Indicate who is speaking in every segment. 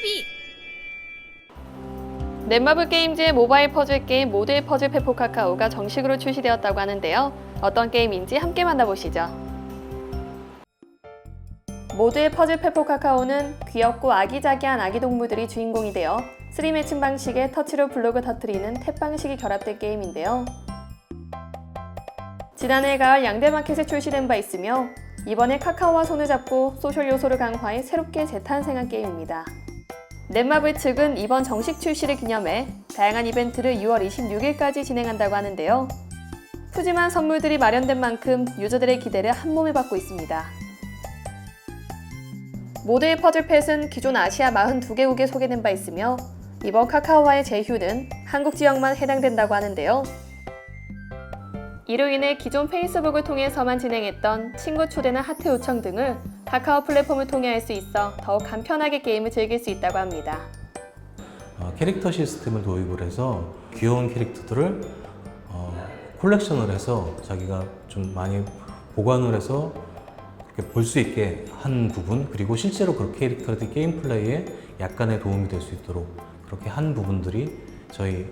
Speaker 1: TV
Speaker 2: 넷마블 게임즈의 모바일 퍼즐 게임 모두의 퍼즐 페포 카카오가 정식으로 출시되었다고 하는데요. 어떤 게임인지 함께 만나보시죠. 모두의 퍼즐 페포 카카오는 귀엽고 아기자기한 아기 동물들이 주인공이 되어 3매칭 방식의 터치로 블록을 터트리는 탭 방식이 결합된 게임인데요. 지난해 가을 양대 마켓에 출시된 바 있으며 이번에 카카오와 손을 잡고 소셜 요소를 강화해 새롭게 재탄생한 게임입니다. 넷마블 측은 이번 정식 출시를 기념해 다양한 이벤트를 6월 26일까지 진행한다고 하는데요. 푸짐한 선물들이 마련된 만큼 유저들의 기대를 한몸에 받고 있습니다. 모두의 퍼즐팻은 기존 아시아 42개국에 소개된 바 있으며 이번 카카오와의 제휴는 한국 지역만 해당된다고 하는데요. 이로 인해 기존 페이스북을 통해서만 진행했던 친구 초대나 하트 요청 등을 카카오 플랫폼을 통해 할 수 있어 더욱 간편하게 게임을 즐길 수 있다고 합니다.
Speaker 3: 어, 캐릭터 시스템을 도입을 해서 귀여운 캐릭터들을 어, 콜렉션을 해서 자기가 좀 많이 보관을 해서 볼 수 있게 한 부분 그리고 실제로 그 캐릭터들이 게임 플레이에 약간의 도움이 될 수 있도록 그렇게 한 부분들이 저희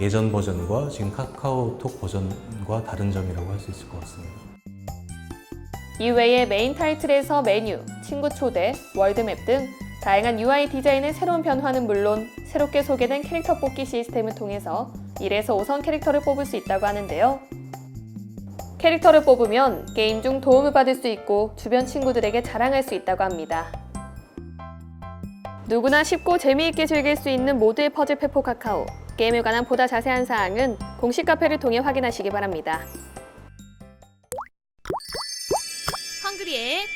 Speaker 3: 예전 버전과 지금 카카오톡 버전과 다른 점이라고 할 수 있을 것 같습니다.
Speaker 2: 이외에 메인 타이틀에서 메뉴, 친구 초대, 월드맵 등 다양한 UI 디자인의 새로운 변화는 물론 새롭게 소개된 캐릭터 뽑기 시스템을 통해서 1에서 5선 캐릭터를 뽑을 수 있다고 하는데요. 캐릭터를 뽑으면 게임 중 도움을 받을 수 있고 주변 친구들에게 자랑할 수 있다고 합니다. 누구나 쉽고 재미있게 즐길 수 있는 모두의 퍼즐 페포 카카오. 게임에 관한 보다 자세한 사항은 공식 카페를 통해 확인하시기 바랍니다.
Speaker 1: 헝그리의